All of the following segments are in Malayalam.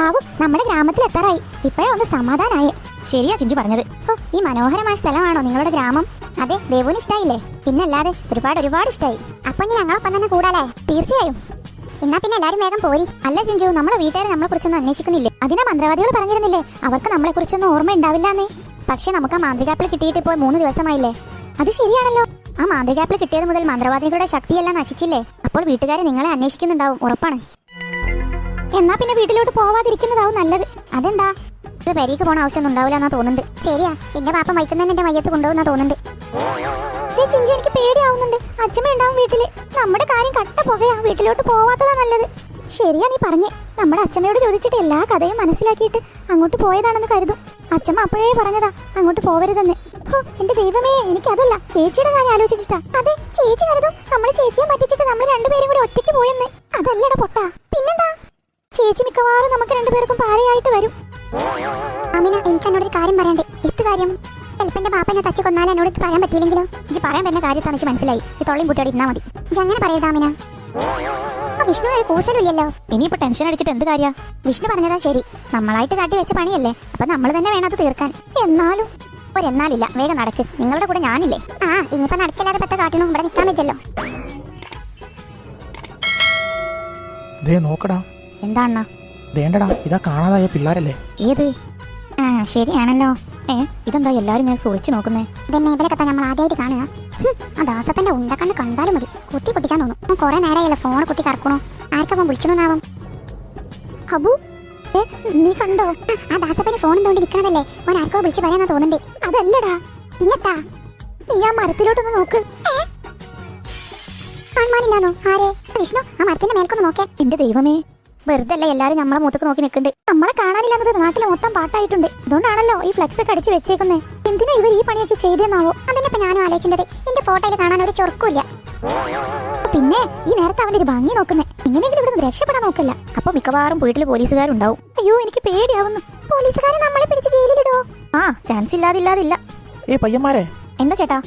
ഹാവു നമ്മുടെ ഗ്രാമത്തിൽ എത്താറായി. ഇപ്പോഴേ ഒന്ന് സമാധാനായി. ശരിയാ ചിഞ്ചു പറഞ്ഞത്. ഈ മനോഹരമായ സ്ഥലമാണോ നിങ്ങളുടെ ഗ്രാമം? അതെ ദേവുന് ഇഷ്ടായില്ലേ പിന്നെ അല്ലാതെ ഒരുപാട് ഒരുപാട് ഇഷ്ടായി. അപ്പൊ ഇനി ഞങ്ങളൊപ്പം തന്നെ കൂടാലേ? തീർച്ചയായും. എന്നാ പിന്നെ എല്ലാരും വേഗം പോയി അല്ല ചിഞ്ചു നമ്മളെ വീട്ടുകാരെ നമ്മളെ കുറിച്ചൊന്നും അന്വേഷിക്കുന്നില്ലേ? അതിനാ മന്ത്രവാദികൾ പറഞ്ഞിരുന്നില്ലേ? അവർക്ക് നമ്മളെ കുറിച്ചൊന്നും ഓർമ്മ ഉണ്ടാവില്ലാന്നേ. പക്ഷെ നമുക്ക് ആ മാന്ത്രികാപ്പിൾ കിട്ടിയിട്ട് ഇപ്പോൾ മൂന്ന് ദിവസമായില്ലേ? അത് ശരിയാണല്ലോ. ആ മാന്ത്രികാപ്പിൾ കിട്ടിയത് മുതൽ മന്ത്രവാദികളുടെ ശക്തിയെല്ലാം നശിച്ചില്ലേ? അപ്പോൾ വീട്ടുകാരെ നിങ്ങളെ അന്വേഷിക്കുന്നുണ്ടാവും ഉറപ്പാണ്. എന്നാ പിന്നെ വീട്ടിലോട്ട് പോവാതിരിക്കുന്നതാവും നല്ലത്. അതെന്താ? ഇപ്പൊ പെരീക്ക് പോണ ആവശ്യമൊന്നും ഉണ്ടാവില്ല എന്നാ തോന്നുന്നുണ്ട്. ശരിയാ എന്റെ പാപ്പ മയക്കുന്ന മയ്യത്ത് കൊണ്ടുപോകുന്ന തോന്നുന്നുണ്ട്. ചിഞ്ചു എനിക്ക് പേടിയാവുന്നുണ്ട്. അച്ഛമ്മ ഉണ്ടാവും വീട്ടിൽ. നമ്മുടെ കാര്യം കട്ട പുകയാ. വീട്ടിലോട്ട് പോവാത്തതാ നല്ലത്. ശരിയാ നീ പറഞ്ഞേ. നമ്മുടെ അച്ഛമ്മയോട് ചോദിച്ചിട്ട് എല്ലാ കഥയും മനസ്സിലാക്കിയിട്ട് അങ്ങോട്ട് പോയതാണെന്ന് കരുതും. അച്ഛമ്മ അപ്പോഴേ പറഞ്ഞതാ അങ്ങോട്ട് പോവരുതെന്ന്. ഹോ, എന്റെ ദൈവമേ എനിക്കതല്ല. ചേച്ചിയുടെ കാര്യം ആലോചിച്ചിട്ടാ. അതെ ചേച്ചി കരുതും. നമ്മൾ ചേച്ചിയെ പറ്റിച്ചിട്ട് നമ്മൾ രണ്ടുപേരും കൂടി ഒറ്റയ്ക്ക് പോയെന്ന്. അതല്ലടാ പൊട്ടാ. പിന്നെന്താ? ചേച്ചി മിക്കവാറും നമുക്ക് രണ്ടുപേർക്കും പാരയായിട്ട് വരും. അമിന എനിക്ക് എന്നോടൊരു കാര്യം പറയണ്ടേ എത്ത് കാര്യം? ചിലപ്പന്റെ പാപ്പനെ തച്ചു കൊന്നാലും എന്നോട് പറയാൻ പറ്റിയില്ലെങ്കിലോ? ഇത് പറയാൻ പറ്റുന്ന കാര്യത്താന്ന് വെച്ച് മനസ്സിലായി. ഈ തൊള്ളിയും കുട്ടിയോട് ഇന്നാ മതി. ഇത് അങ്ങനെ പറയരുത് അമിന. ആ വിഷ്ണു ഒരു കൂസലുമില്ലല്ലോ ഇനിയിപ്പോ ടെൻഷൻ അടിച്ചിട്ട് എന്ത് കാര്യ? വിഷ്ണു പറഞ്ഞതാ ശരി. നമ്മളായിട്ട് കാട്ടി വെച്ച പണിയല്ലേ? അപ്പൊ നമ്മൾ തന്നെ വേണം അത് തീർക്കാൻ. എന്നാലും ഇല്ല വേഗം നടക്ക്. നിങ്ങളുടെ കൂടെ ഞാനില്ലേ? ആ ഇനിയിപ്പോ നടക്കില്ലാതെ പറ്റ കാട്ടണം ഇവിടെ നിൽക്കാൻ വെച്ചല്ലോ ദേ നോക്കടാ. എന്താണ? ദേണ്ടടാ ഇതാ കാണാതായ പിള്ളാരല്ലേ? ഏത്? ആ ശരിയാണല്ലോ. ഏ ഇതെന്താ എല്ലാരും ഇങ്ങനെ സുളിച്ചു നോക്കുന്നേ? ഇതന്നെ ഇവരൊക്കെ നമ്മൾ ആദ്യമായിട്ട് കാണുക. ആ ദാസപ്പന്റെ ഉണ്ടക്കണ്ണ് കണ്ടാലും മതി. കുത്തി പൊട്ടിച്ചാൻ തോന്നും. കുറെ നേരമായല്ലോ ഫോൺ കുത്തി കറക്കണോ. ആർക്കപ്പം വിളിച്ചണോന്നാവും അബു ഏ, നീ കണ്ടോ? ആ ദാസപ്പന് ഫോൺ തോണ്ടി നിൽക്കണതല്ലേ ഓൻ ആർക്കോ വിളിച്ച് പറയാനാ തോന്നുന്നുണ്ട് അതല്ലടാ. ഇങ്ങത്താ നീ ആ മരത്തിലോട്ടൊന്ന് നോക്ക്. കാണുമാനില്ലാന്നോ ആരെ? വിഷ്ണു ആ മരത്തിന്റെ മേൽക്കൊന്ന് നോക്കേ എന്റെ ദൈവമേ വെറുതെ അല്ല എല്ലാരും നമ്മളെ മൂത്തക്ക് നോക്കി നിൽക്കുന്നുണ്ട് നമ്മളെ കാണാനില്ലാത്തത് നാട്ടിലെ മൊത്തം പാട്ടായിട്ടുണ്ട്. അതുകൊണ്ടാണല്ലോ ഈ ഫ്ലെക്സ് ഒക്കെ അടിച്ച് വെച്ചേക്കുന്നേ. എന്തിനാ ഇവർ ഈ പണിയൊക്കെ ചെയ്തെന്നാവോ? അതിനിപ്പോ ഞാനും ആലോചിച്ചത് എന്റെ ഫോട്ടോയിൽ കാണാൻ ഒരു ചൊറുക്കില്ല പിന്നെ ഈ നേരത്തെ അവന്റെ ഒരു ഭംഗി നോക്കുന്നേ. എങ്ങനെയെങ്കിലും ഇവിടെ രക്ഷപ്പെടാൻ നോക്കല്ല. അപ്പൊ മിക്കവാറും വീട്ടിൽ പോലീസുകാരുണ്ടാവും. അയ്യോ എനിക്ക് പേടിയാവുന്നു. പോലീസുകാരെ നമ്മളെ പിടിച്ച് ജയിലിലിടോ? ആ ചാൻസ് ഇല്ലാതില്ലാതില്ല. ഏ പയ്യന്മാരെ. എന്താ ചേട്ടാ?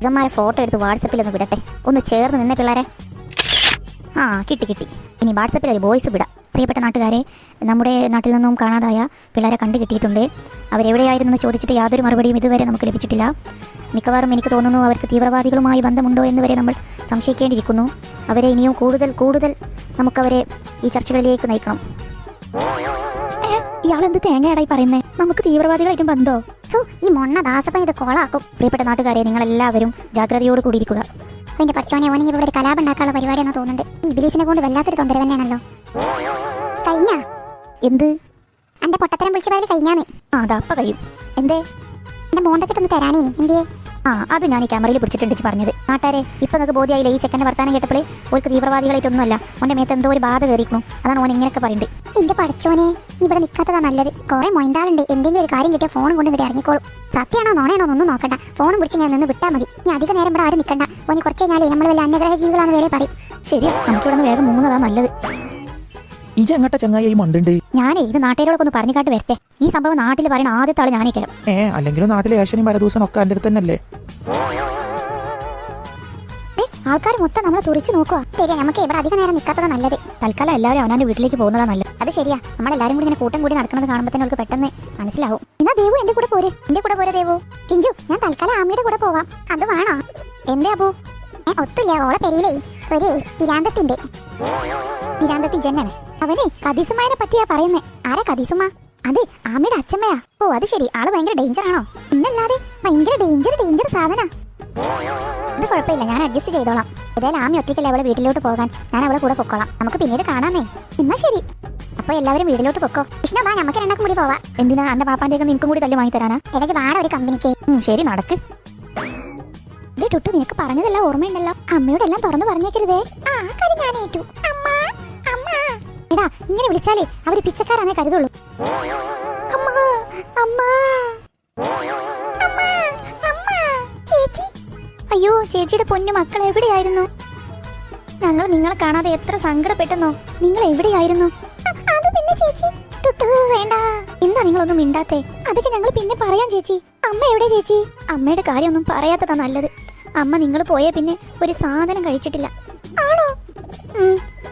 ഇതന്മാരെ ഫോട്ടോ എടുത്ത് വാട്സപ്പിൽ ഒന്ന് വിടട്ടെ. ഒന്ന് ചേർന്ന് നിന്നെ പിള്ളേരെ. ആ കിട്ടി കിട്ടി. ഇനി വാട്സപ്പിൽ ഒരു വോയിസ് വിടാം. പ്രിയപ്പെട്ട നാട്ടുകാരെ നമ്മുടെ നാട്ടിൽ നിന്നും കാണാതായ പിള്ളേരെ കണ്ടു കിട്ടിയിട്ടുണ്ട്. അവരെവിടെയായിരുന്നെന്ന് ചോദിച്ചിട്ട് യാതൊരു മറുപടിയും ഇതുവരെ നമുക്ക് ലഭിച്ചിട്ടില്ല. മിക്കവാറും എനിക്ക് തോന്നുന്നു അവർക്ക് തീവ്രവാദികളുമായി ബന്ധമുണ്ടോ എന്ന് വരെ നമ്മൾ സംശയിക്കേണ്ടിയിരിക്കുന്നു. അവരെ ഇനിയും കൂടുതൽ കൂടുതൽ നമുക്കവരെ ഈ ചർച്ചകളിലേക്ക് നയിക്കണം. ഇയാളെന്ത് തേങ്ങയാടായി പറയുന്നേ? നമുക്ക് തീവ്രവാദികളായിട്ടും ബന്ധോ? ഈ മൊണ്ണ ദാസപ്പൻ ഇത് കോളാക്കും. പ്രിയപ്പെട്ട നാട്ടുകാരെ നിങ്ങളെല്ലാവരും ജാഗ്രതയോട് കൂടിയിരിക്കുക എന്റെ പഠിച്ചോനെ ഓനെങ്കിൽ ഇവിടെ ഒരു കലാപം ഉണ്ടാക്കാനുള്ള പരിപാടിയെന്ന് തോന്നുന്നുണ്ട്. ഈ ഇബിലീസിനെ കൊണ്ട് വല്ലാത്തൊരു തൊന്തര തന്നെയാണല്ലോ. കഴിഞ്ഞ? എന്ത്? എന്റെ പൊട്ടത്തരം വിളിച്ചു പേര് കഴിഞ്ഞാന്ന്. അതാ അപ്പ കഴിയും. എന്തേ? എന്റെ മോന്തക്കെട്ടൊന്ന് തരാനേ എന്തേ ആ അത് ഞാൻ ഈ ക്യാമറയിൽ പിടിച്ചിട്ടുണ്ട് പറഞ്ഞത്. നാട്ടാരെ ഇപ്പൊ നിങ്ങൾക്ക് ബോധ്യായില്ലേ? ഈ ചെക്കന്റെ വർത്താനം കേട്ടപ്പോഴേ ഓൾക്ക് തീവ്രവാദികളായിട്ടൊന്നുമല്ല ഓന്റെ മേത്ത് എന്തോ ഒരു ബാധ കയറിക്കണു അതാണ് ഓൻ ഇങ്ങനെയൊക്കെ പറയുന്നത്. എന്റെ പഠിച്ചോനെ ഇവിടെ നിൽക്കാത്തതാ നല്ലത്. കുറെ മൊയന്താളുണ്ട്. എന്തെങ്കിലും ഒരു കാര്യം കിട്ടിയ ഫോണും കൊണ്ട് ഇവിടെ ഇറങ്ങിക്കോളും. സത്യമാണോ നോണയാണോ ഒന്നും നോക്കണ്ട. ഫോണും പിടിച്ച് ഞാൻ നിന്ന് വിട്ടാൽ മതി. ഞാൻ അധികം നേരം ഇവിടെ ആരും നിൽക്കണ്ട ഓനി കുറച്ച് കഴിഞ്ഞാലേ നമ്മൾ വല്ല അന്യഗ്രഹ ജീവികളാണെന്ന് വരെ പറയും. ശരിയാ നമുക്കിവിടെ നിന്ന് വേഗം മുങ്ങുന്നതാ നല്ലത്. ഈ എങ്ങട്ട ചങ്ങായി ഈ മണ്ടുണ്ട്? ഞാനേ ഇത് നാട്ടുകാരോടൊക്കെ ഒന്ന് പറഞ്ഞു കാട്ട് വരട്ടെ. ഈ സംഭവം നാട്ടിൽ പറയുന്ന ആദ്യത്തെ ആൾ ഞാനേ കയറും ഏ അല്ലെങ്കിലും നാട്ടിലെ ഏഷ്യനും പരദൂസനും ഒക്കെ എന്റെ അടുത്ത് തന്നെയല്ലേ ആൾക്കാർ മൊത്തം നമ്മളെ തുറിച്ചു നോക്കുക ശരിയാ നമുക്ക് ഇവിടെ അധികം നേരം നിൽക്കാത്തതാ നല്ലത്. തൽക്കാലം എല്ലാവരും അവനാന്റെ വീട്ടിലേക്ക് പോകുന്നതാ നല്ലത്. അത് ശരിയാ നമ്മളെല്ലാരും കൂടി ഇങ്ങനെ കൂട്ടം കൂടി നടക്കുന്നത് കാണുമ്പോൾ തന്നെ അവർക്ക് പെട്ടെന്ന് മനസ്സിലാവും. എന്നാ ദേവു എന്റെ കൂടെ പോരെ. എന്റെ കൂടെ പോരെ ദേവു. ചിഞ്ചു ഞാൻ തൽക്കാലം ആമിയുടെ കൂടെ പോവാം. അത് വേണോ? എന്തേ അബു? ഒത്തില്ല ഓളെ പെരിയിലേ ഒരു പിരാന്തത്തിന്റെ പിരാന്തത്തി ജന്നാണ്. അവനെ കദീസുമാരെ പറ്റിയാ പറയുന്നേ. ആരാ കദീസുമ? അതെ ആമയുടെ അച്ഛമ്മയാ. ഓ അത് ശരി. ആൾ ഭയങ്കര ഡേഞ്ചർ ആണോ? ഇന്നല്ലാതെ ഭയങ്കര ഡേഞ്ചർ ഡേഞ്ചർ സാധന. ഇത് കുഴപ്പമില്ല. ഞാൻ അഡ്ജസ്റ്റ് ചെയ്തോളാം. ഏതായാലും ആമി ഒറ്റയ്ക്കല്ലേ അവളെ വീട്ടിലോട്ട് പോകാൻ. ഞാൻ അവളെ കൂടെ പൊക്കോളാം. നമുക്ക് പിന്നീട് കാണാമേ എന്നാ ശരി. അപ്പൊ എല്ലാവരും വീട്ടിലോട്ട് പൊക്കോ. വിഷ്ണു വാ നമുക്ക് രണ്ടാക്കും കൂടി പോവാ. എന്തിനാ എന്റെ പാപ്പാന്റെ നിനക്കും കൂടി തല്ലി വാങ്ങി തരാനാ ഇടച്ച് വാട ഒരു കമ്പനിക്ക് ശരി നടക്ക്. ഇത് ടുട്ടു നിനക്ക് പറഞ്ഞതെല്ലാം ഓർമ്മയുണ്ടല്ലോ. അമ്മയോട് എല്ലാം തുറന്നു പറഞ്ഞേക്കരുതേ. ആ കാര്യം ഞാൻ ഏറ്റു. അമ്മ അമ്മ. എടാ ഇങ്ങനെ വിളിച്ചാലേ അവർ പിച്ചക്കാരാന്നേ കരുതുള്ളൂ. അമ്മ അമ്മ. അമ്മ അമ്മ ചേച്ചി. അയ്യോ ചേച്ചിയുടെ പൊന്നു മക്കൾ എവിടെയായിരുന്നു? ഞങ്ങൾ നിങ്ങളെ കാണാതെ എത്ര സങ്കടപ്പെട്ടെന്നോ. നിങ്ങൾ എവിടെയായിരുന്നു? അത് പിന്നെ ചേച്ചി. വേണ്ട. എന്താ നിങ്ങളൊന്നും മിണ്ടാത്തെ? അതൊക്കെ ഞങ്ങൾ പിന്നെ പറയാം ചേച്ചി. അമ്മ എവിടെ ചേച്ചി? അമ്മയുടെ കാര്യമൊന്നും പറയാത്തതാ നല്ലത്. അമ്മ നിങ്ങൾ പോയ പിന്നെ ഒരു സാധനം കഴിച്ചിട്ടില്ല. ആണോ?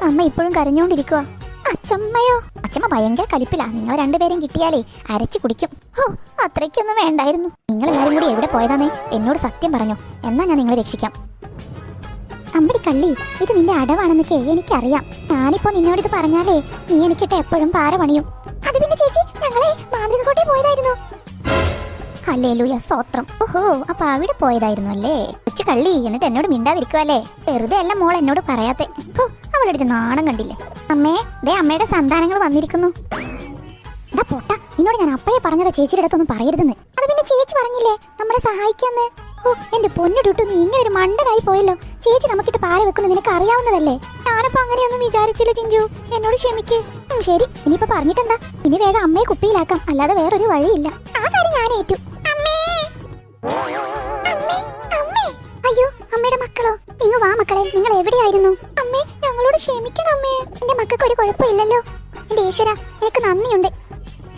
അമ്മ ഇപ്പോഴും കരഞ്ഞോണ്ടിരിക്കുക അച്ചമ്മയോ? അച്ചമ്മ ഭയങ്കര കലിപ്പിലാ. നിങ്ങൾ രണ്ടുപേരും കിട്ടിയാലേ അരച്ചു കുടിക്കും. ഹോ അത്രയ്ക്കൊന്നും വേണ്ടായിരുന്നു. നിങ്ങൾ എല്ലാരും കൂടി എവിടെ പോയതാന്നേ? എന്നോട് സത്യം പറഞ്ഞു. എന്നാ ഞാൻ നിങ്ങളെ രക്ഷിക്കാം. അമ്പടി കള്ളി ഇത് നിന്റെ അടവാണെന്നൊക്കെ എനിക്കറിയാം. ഞാനിപ്പോ നിന്നോട് ഇത് പറഞ്ഞാലേ നീ എനിക്കിട്ട് എപ്പോഴും പാര പണിയും. അത് പിന്നെ ചേച്ചി ഞങ്ങളെ മാന്ത്രികക്കോട്ടെ പോയതായിരുന്നു. ഹല്ലേലൂയ സ്വത്രം ഓഹോ അപ്പൊ അവിടെ പോയതായിരുന്നു അല്ലേ? കൊച്ചു കള്ളി എന്നിട്ട് എന്നോട് മിണ്ടാതിരിക്കുവല്ലേ വെറുതെ അല്ല മോൾ എന്നോട് പറയാത്തെ. അവളുടെ ഒരു നാണം കണ്ടില്ലേ? അമ്മേ ദേ അമ്മയുടെ സന്താനങ്ങൾ വന്നിരിക്കുന്നു. എടാ പൊട്ട നിന്നോട് ഞാൻ അപ്പഴേ പറഞ്ഞത് ചേച്ചിയുടെ അടുത്തൊന്നും പറയരുതെന്ന്. അത് പിന്നെ ചേച്ചി പറഞ്ഞില്ലേ? നമ്മളെ സഹായിക്കാന്ന്. ഓ എന്റെ പൊന്നിട്ടു നീ ഇങ്ങനെ ഒരു മണ്ടനായി പോയല്ലോ. ചേച്ചി നമുക്കിട്ട് പാല വെക്കുന്ന നിനക്ക് അറിയാവുന്നതല്ലേ? ഞാനപ്പോ അങ്ങനെയൊന്നും വിചാരിച്ചില്ല ചിഞ്ചു. എന്നോട് ക്ഷമിക്ക്. ശരി. ഇനിയിപ്പോ പറഞ്ഞിട്ടെന്താ? ഇനി വേഗം അമ്മയെ കുപ്പിയിലാക്കാം. അല്ലാതെ വേറൊരു വഴിയില്ല. ആ കാര്യം ഞാൻ ഏറ്റു അമ്മേ! അമ്മയുടെ മക്കളോ ഇങ്ങ് വാ മക്കളെ നിങ്ങൾ എവിടെയായിരുന്നു? അമ്മേ ഞങ്ങളോട് ക്ഷമിക്കണം അമ്മേ. എന്റെ മക്കൾക്ക് ഒരു കുഴപ്പമില്ലല്ലോ. എന്റെ ഈശ്വര എനിക്ക് നന്ദിയുണ്ട്.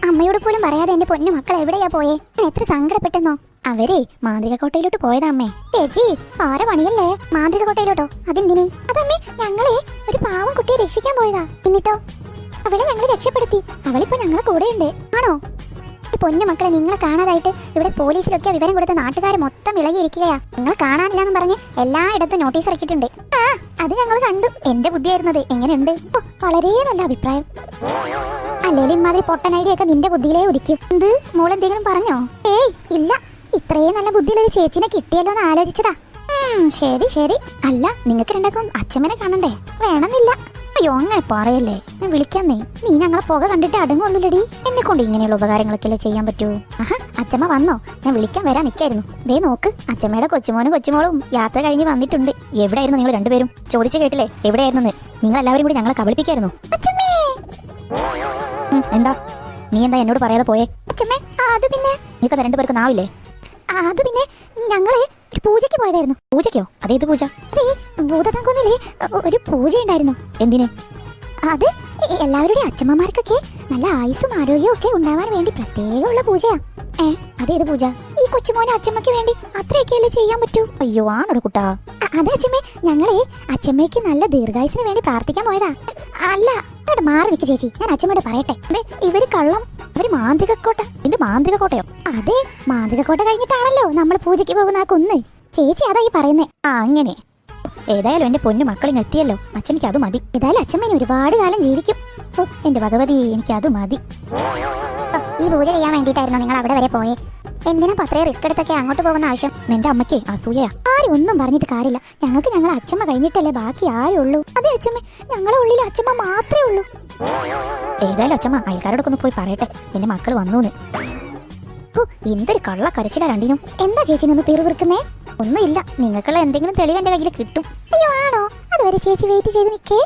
അമ്മയോട് പോലും പറയാതെ എന്റെ പൊന്നു മക്കൾ എവിടെയാ പോയേ? ഞാൻ എത്ര സങ്കടപ്പെട്ടെന്നോ. അവരെ മാന്ത്രിക കോട്ടയിലോട്ട് പോയതാ അമ്മേ. ചേച്ചി ആര പണിയല്ലേ? മാന്ത്രിക കോട്ടയിലോട്ടോ അതെന്തിനെ? അതമ്മേ ഞങ്ങളെ ഒരു പാവം കുട്ടിയെ രക്ഷിക്കാൻ പോയതാ. എന്നിട്ടോ? അവളെ ഞങ്ങൾ രക്ഷപ്പെടുത്തി. അവളിപ്പോ ഞങ്ങളെ കൂടെയുണ്ട്. ആണോ? ഈ പൊന്നു മക്കളെ നിങ്ങളെ കാണാതായിട്ട് ഇവിടെ പോലീസിലൊക്കെ വിവരം കൊടുത്ത നാട്ടുകാർ മൊത്തം ഇളകിയിരിക്കുകയാ നിങ്ങൾ കാണാനില്ലെന്ന് പറഞ്ഞ് എല്ലായിടത്തും നോട്ടീസ് ഇറക്കിയിട്ടുണ്ട്. ആ അത് ഞങ്ങൾ കണ്ടു. എന്റെ ബുദ്ധിയായിരുന്നത് എങ്ങനെയുണ്ട്? വളരെ നല്ല അഭിപ്രായം. അല്ലേലും ഇമാതിരി പൊട്ടൻ ഐഡിയ ഒക്കെ നിന്റെ ബുദ്ധിയിലേ ഉദിക്കും. എന്ത്? മോൾ എന്തെങ്കിലും പറഞ്ഞോ? ഏയ് ഇല്ല. ഇത്രയും നല്ല ബുദ്ധിയുള്ള ഒരു ചേച്ചിനെ കിട്ടിയല്ലോ എന്ന് ആലോചിച്ചതാ. ശരി ശരി. അല്ല നിങ്ങൾക്ക് രണ്ടാക്കും അച്ഛമ്മനെ കാണണ്ടേ? വേണമെന്നില്ല. അയ്യോ അങ്ങനെ പറയല്ലേ. ഞാൻ വിളിക്കാന്നേ നീ. ഞങ്ങളെ പുക കണ്ടിട്ട് അടങ്ങുള്ളൂലടി എന്നെ കൊണ്ട് ഇങ്ങനെയുള്ള ഉപകാരങ്ങളൊക്കെ ചെയ്യാൻ പറ്റൂ? ആഹാ അച്ഛമ്മ വന്നോ. ഞാൻ വിളിക്കാൻ വരാൻ നിൽക്കായിരുന്നു ദേ നോക്ക് അച്ഛമ്മയുടെ കൊച്ചുമോനും കൊച്ചുമോളും യാത്ര കഴിഞ്ഞ് വന്നിട്ടുണ്ട്. എവിടെയായിരുന്നു നിങ്ങൾ രണ്ടുപേരും? ചോദിച്ചു കേട്ടില്ലേ? എവിടെയായിരുന്നു നിങ്ങൾ എല്ലാവരും കൂടി ഞങ്ങളെ കബളിപ്പിക്കായിരുന്നു. എന്താ? നീ എന്താ എന്നോട് പറയാതെ പോയേ? അച്ഛമ്മേ അത് പിന്നെ. നിനക്കത് രണ്ടുപേർക്ക് നാവില്ലേ? അത് പിന്നെ ഞങ്ങൾ ഒരു പൂജയ്ക്ക് പോയതായിരുന്നു. പൂജയ്ക്കോ? അതേത് പൂജ. ഭൂതതങ്കുന്നിൽ ഒരു പൂജ ഉണ്ടായിരുന്നു എന്തിന്? അത് എല്ലാവരുടെയും അച്ഛമ്മമാർക്കൊക്കെ നല്ല ആയുസും ആരോഗ്യവും ഒക്കെ ഉണ്ടാവാൻ വേണ്ടി പ്രത്യേകമുള്ള പൂജയാ. ഏ അതേത് പൂജ? ഈ കൊച്ചുമോനെ അച്ഛമ്മയ്ക്ക് വേണ്ടി അത്രയൊക്കെയല്ലേ ചെയ്യാൻ പറ്റൂ? അയ്യോ ആണോ കുട്ടാ. അതെ അച്ഛമ്മേ ഞങ്ങളെ അച്ഛമ്മയ്ക്ക് നല്ല ദീർഘായുസിന് വേണ്ടി പ്രാർത്ഥിക്കാൻ പോയതാ. അല്ല മാറി നിൽക്ക് ചേച്ചി. ഞാൻ അച്ഛമ്മയോട് പറയട്ടെ. ഇവർ കള്ളം ഇവർ മാന്ത്രിക കോട്ട ഇത് മാന്ത്രിക കോട്ടയോ അതെ മാന്ത്രിക കോട്ട കഴിഞ്ഞിട്ടാണല്ലോ നമ്മൾ പൂജയ്ക്ക് പോകുന്ന ആ കുന്ന്. ചേച്ചി അതായി ഈ പറയുന്നേ. ആ അങ്ങനെ. ഏതായാലും എന്റെ പൊന്നു മക്കളിങ് എത്തിയല്ലോ. അച്ഛനിക്ക് അത് മതി. ഏതായാലും അച്ഛമ്മേനെ ഒരുപാട് കാലം ജീവിക്കും. ഓ എന്റെ ഭഗവതി എനിക്ക് അത് മതി. ഈ പൂജ ചെയ്യാൻ വേണ്ടിയിട്ടായിരുന്നു നിങ്ങൾ അവിടെ വരെ പോയേ. എന്തിനാ അത്രയും റിസ്ക് എടുത്തൊക്കെ അങ്ങോട്ട് പോകുന്ന ആവശ്യം? നിന്റെ അമ്മയ്ക്ക് അസൂയയാ. ആരും ഒന്നും പറഞ്ഞിട്ട് കാര്യമില്ല. ഞങ്ങൾക്ക് ഞങ്ങളെ അച്ഛമ്മ കഴിഞ്ഞിട്ടല്ലേ ബാക്കി ആരും ഉള്ളൂ അതെ അച്ഛമ്മ ഞങ്ങളെ ഉള്ളിൽ അച്ഛമ്മ മാത്രമേ ഉള്ളൂ. ഏതായാലും അച്ഛമ്മ അയൽക്കാരോടൊക്കെ ഒന്ന് പോയി പറയട്ടെ. എന്റെ മക്കൾ വന്നൂന്ന്. എന്തൊരു കള്ള കരച്ചില രണ്ടിനും. എന്താ ചേച്ചി നിന്ന് പിറുപിറുക്കുന്നേ ഒന്നുമില്ല. നിങ്ങൾക്കുള്ള എന്തെങ്കിലും തെളിവ് എന്റെ കയ്യിൽ കിട്ടും. അയ്യോ ആണോ? അതുവരെ ചേച്ചി വെയിറ്റ് ചെയ്ത് നിൽക്കേ.